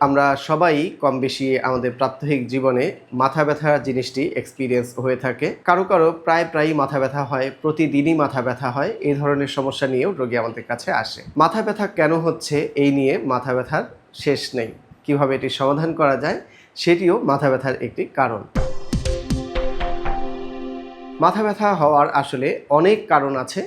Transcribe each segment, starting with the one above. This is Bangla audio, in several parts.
আমরা সবাই কম বেশি আমাদের প্রাত্যহিক জীবনে মাথা ব্যথা জিনিসটি এক্সপিরিয়েন্স হয়ে থাকে। কারও কারও প্রায় প্রায়ই মাথা ব্যথা হয়, প্রতিদিনই মাথা ব্যথা হয়, এই ধরনের সমস্যা নিয়েও রোগী আমাদের কাছে আসে। মাথা ব্যথা কেন হচ্ছে এই নিয়ে মাথা ব্যথার শেষ নেই। কীভাবে এটি সমাধান করা যায় সেটিও মাথা ব্যথার একটি কারণ। মাথা ব্যথা হওয়ার আসলে অনেক কারণ আছে।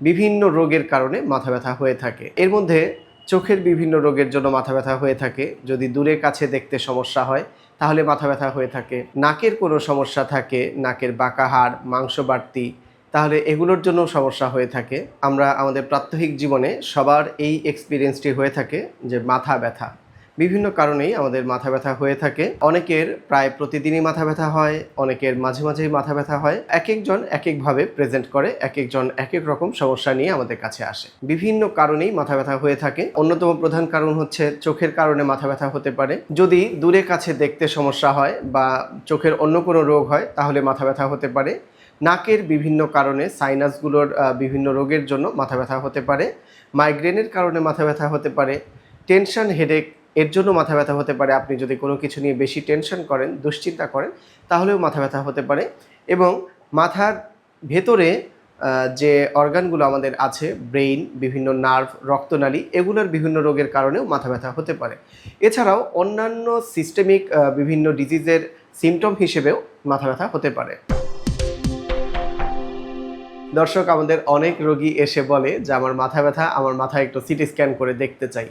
বিভিন্ন রোগের কারণে মাথা ব্যথা হয়ে থাকে। এর মধ্যে চোখের বিভিন্ন রোগের জন্য মাথা ব্যথা হয়ে থাকে। যদি দূরে কাছে দেখতে সমস্যা হয়, তাহলে মাথা ব্যথা হয়ে থাকে। নাকের কোনো সমস্যা থাকে, নাকের বাঁকা হাড়, মাংস বাড়তি, তাহলে এগুলোর জন্য সমস্যা হয়ে থাকে। আমরা আমাদের প্রাত্যহিক জীবনে সবার এই এক্সপিরিয়েন্সটি হয়ে থাকে যে মাথা ব্যথা। বিভিন্ন কারণেই আমাদের মাথা ব্যথা হয়ে থাকে। অনেকের প্রায় প্রতিদিনই মাথা ব্যথা হয়, অনেকের মাঝে মাঝেই মাথা ব্যথা হয়। এক একজন এক একভাবে প্রেজেন্ট করে এক একজন এক এক রকম সমস্যা নিয়ে আমাদের কাছে আসে। বিভিন্ন কারণেই মাথা ব্যথা হয়ে থাকে। অন্যতম প্রধান কারণ হচ্ছে চোখের কারণে মাথা ব্যথা হতে পারে। যদি দূরে কাছে দেখতে সমস্যা হয় বা চোখের অন্য কোনো রোগ হয়, তাহলে মাথা ব্যথা হতে পারে। নাকের বিভিন্ন কারণে সাইনাসগুলোর বিভিন্ন রোগের জন্য মাথা ব্যথা হতে পারে। মাইগ্রেনের কারণে মাথা ব্যথা হতে পারে। টেনশন হেডেক এর জন্য মাথা ব্যথা হতে পারে। আপনি যদি কোনো কিছু নিয়ে বেশি টেনশন করেন, দুশ্চিন্তা করেন, তাহলেও মাথা ব্যথা হতে পারে এবং মাথার ভেতরে যে অর্গানগুলো আমাদের আছে ব্রেইন বিভিন্ন নার্ভ রক্তনালী, এগুলোর বিভিন্ন রোগের কারণেও মাথা ব্যথা হতে পারে। এছাড়াও অন্যান্য সিস্টেমিক বিভিন্ন ডিজিজের সিমটম হিসেবেও মাথা ব্যথা হতে পারে। দর্শক, আমাদের অনেক রোগী এসে বলে যে, আমার মাথা ব্যথা, আমার মাথা একটু সিটি স্ক্যান করে দেখতে চাই।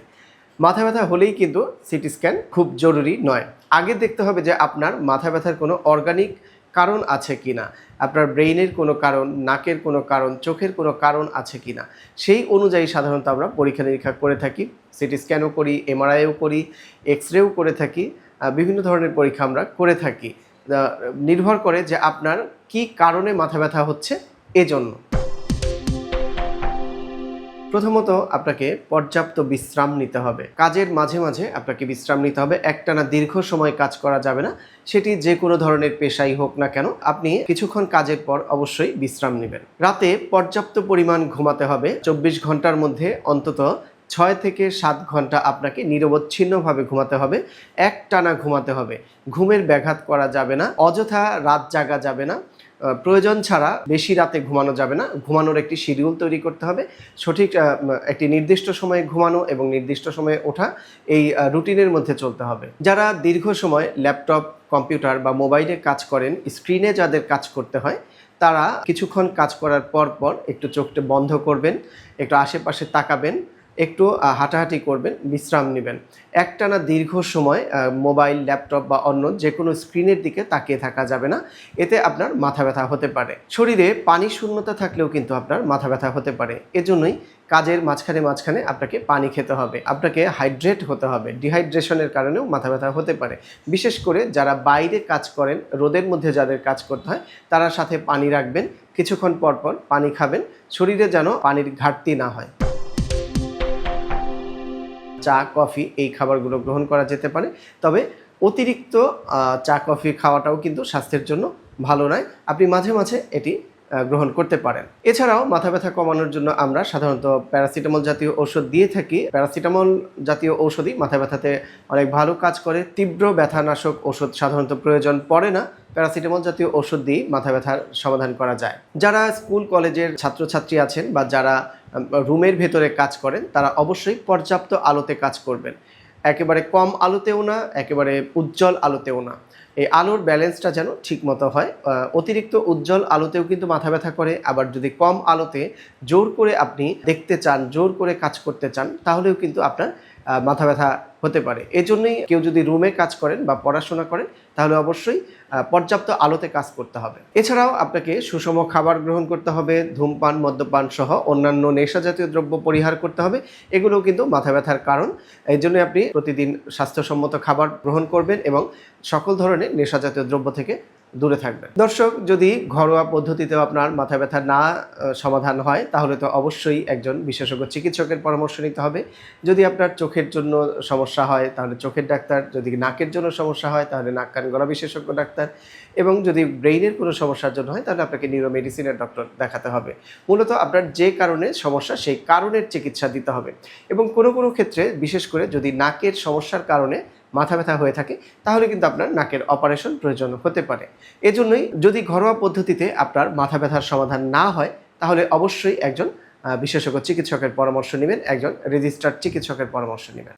মাথা ব্যথা হলেই কিন্তু সিটি স্ক্যান খুব জরুরি নয়। আগে দেখতে হবে যে আপনার মাথা ব্যথার কোনো অর্গানিক কারণ আছে কি না আপনার ব্রেইনের কোনো কারণ, নাকের কোনো কারণ, চোখের কোনো কারণ আছে কি না সেই অনুযায়ী সাধারণত আমরা পরীক্ষা নিরীক্ষা করে থাকি, সিটি স্ক্যানও করি, এমআরআইও করি এক্স রেও করে থাকি বিভিন্ন ধরনের পরীক্ষা আমরা করে থাকি। নির্ভর করে যে আপনার কি কারণে মাথা ব্যথা হচ্ছে এজন্য। প্রথমত আপনাকে পর্যাপ্ত বিশ্রাম নিতে হবে। কাজের মাঝে মাঝে আপনাকে বিশ্রাম নিতে হবে। একটানা দীর্ঘ সময় কাজ করা যাবে না। সেটি যে কোনো ধরনের পেশাই হোক না কেন, আপনি কিছুক্ষণ কাজের পর অবশ্যই বিশ্রাম নেবেন। রাতে পর্যাপ্ত পরিমাণ ঘুমাতে হবে। চব্বিশ ঘণ্টার মধ্যে অন্তত ছয় থেকে সাত ঘণ্টা আপনাকে নিরবচ্ছিন্নভাবে ঘুমাতে হবে। এক টানা ঘুমাতে হবে। ঘুমের ব্যাঘাত করা যাবে না। অযথা রাত জাগা যাবে না। প্রয়োজন ছাড়া বেশি রাতে ঘুমানো যাবে না। ঘুমানোর একটি শিডিউল তৈরি করতে হবে। সঠিক একটি নির্দিষ্ট সময়ে ঘুমানো এবং নির্দিষ্ট সময়ে ওঠা এই রুটিনের মধ্যে চলতে হবে। যারা দীর্ঘ সময় ল্যাপটপ, কম্পিউটার বা মোবাইলে কাজ করেন, স্ক্রিনে যাদের কাজ করতে হয়, তারা কিছুক্ষণ কাজ করার পর পর একটু চোখটা বন্ধ করবেন, একটু আশেপাশে তাকাবেন একটু হাঁটাহাঁটি করবেন, বিশ্রাম নেবেন। একটানা দীর্ঘ সময় মোবাইল, ল্যাপটপ বা অন্য যে কোনো স্ক্রিনের দিকে তাকিয়ে থাকা যাবে না। এতে আপনার মাথা ব্যথা হতে পারে। শরীরে পানি শূন্যতা থাকলেও কিন্তু আপনার মাথা ব্যথা হতে পারে। এজন্যই কাজের মাঝখানে মাঝখানে আপনাকে পানি খেতে হবে। আপনাকে হাইড্রেট হতে হবে। ডিহাইড্রেশনের কারণেও মাথা ব্যথা হতে পারে। বিশেষ করে যারা বাইরে কাজ করেন, রোদের মধ্যে যাদের কাজ করতে হয়, তারা সাথে পানি রাখবেন। কিছুক্ষণ পর পর পানি খাবেন। শরীরে যেন পানির ঘাটতি না হয়। চা, কফি এই খাবারগুলো গ্রহণ করা যেতে পারে। তবে অতিরিক্ত চা, কফি খাওয়াটাও কিন্তু স্বাস্থ্যের জন্য ভালো নয়। আপনি মাঝে মাঝে এটি গ্রহণ করতে পারেন। এছাড়াও মাথা ব্যথা কমানোর জন্য আমরা সাধারণত প্যারাসিটামল জাতীয় ঔষধ দিয়ে থাকি। প্যারাসিটামল জাতীয় ঔষধই মাথা ব্যথাতে অনেক ভালো কাজ করে। তীব্র ব্যথানাশক ওষুধ সাধারণত প্রয়োজন পড়ে না। প্যারাসিটামল জাতীয় ওষুধ দিয়ে মাথা ব্যথার সমাধান করা যায়। যারা স্কুল, কলেজের ছাত্রছাত্রী আছেন বা যারা রুমের ভেতরে কাজ করেন, তারা অবশ্যই পর্যাপ্ত আলোতে কাজ করবেন। একেবারে কম আলোতেও না, একেবারে উজ্জ্বল আলোতেও না। এই আলোর ব্যালেন্সটা যেন ঠিকমতো হয় অতিরিক্ত উজ্জ্বল আলোতেও কিন্তু মাথা ব্যথা করে, আবার যদি কম আলোতে জোর করে আপনি দেখতে চান, জোর করে কাজ করতে চান, তাহলেও কিন্তু আপনার মাথা ব্যথা হতে পারে। এজন্যই কেউ যদি রুমে কাজ করেন বা পড়াশোনা করেন, তাহলে অবশ্যই পর্যাপ্ত আলোতে কাজ করতে হবে। এছাড়াও আপনাকে সুষম খাবার গ্রহণ করতে হবে, ধূমপান, মদ্যপান সহ অন্যান্য নেশা জাতীয় দ্রব্য পরিহার করতে হবে। এগুলো কিন্তু মাথা ব্যথার কারণ। এই জন্য আপনি প্রতিদিন স্বাস্থ্যসম্মত খাবার গ্রহণ করবেন এবং সকল ধরনের নেশা জাতীয় দ্রব্য থেকে দূরে থাকবেন। দর্শক, যদি ঘরোয়া পদ্ধতিতেও আপনার মাথা ব্যথা না সমাধান হয়, তাহলে তো অবশ্যই একজন বিশেষজ্ঞ চিকিৎসকের পরামর্শ নিতে হবে। যদি আপনার চোখের জন্য সমস্যা হয়, তাহলে চোখের ডাক্তার। যদি নাকের জন্য সমস্যা হয়, তাহলে নাক কান গলা বিশেষজ্ঞ ডাক্তার। এবং যদি ব্রেইনের কোনো সমস্যার জন্য হয়, তাহলে আপনাকে নিউরো মেডিসিনের ডক্টর দেখাতে হবে। মূলত আপনার যে কারণে সমস্যা, সেই কারণের চিকিৎসা দিতে হবে। এবং কোনো কোনো ক্ষেত্রে, বিশেষ করে যদি নাকের সমস্যার কারণে মাথা ব্যথা হয়ে থাকে, তাহলে কিন্তু আপনার নাকের অপারেশন প্রয়োজন হতে পারে। এজন্যই যদি ঘরোয়া পদ্ধতিতে আপনার মাথা ব্যথার সমাধান না হয়, তাহলে অবশ্যই একজন বিশেষজ্ঞ চিকিৎসকের পরামর্শ নেবেন, একজন রেজিস্টার্ড চিকিৎসকের পরামর্শ নেবেন।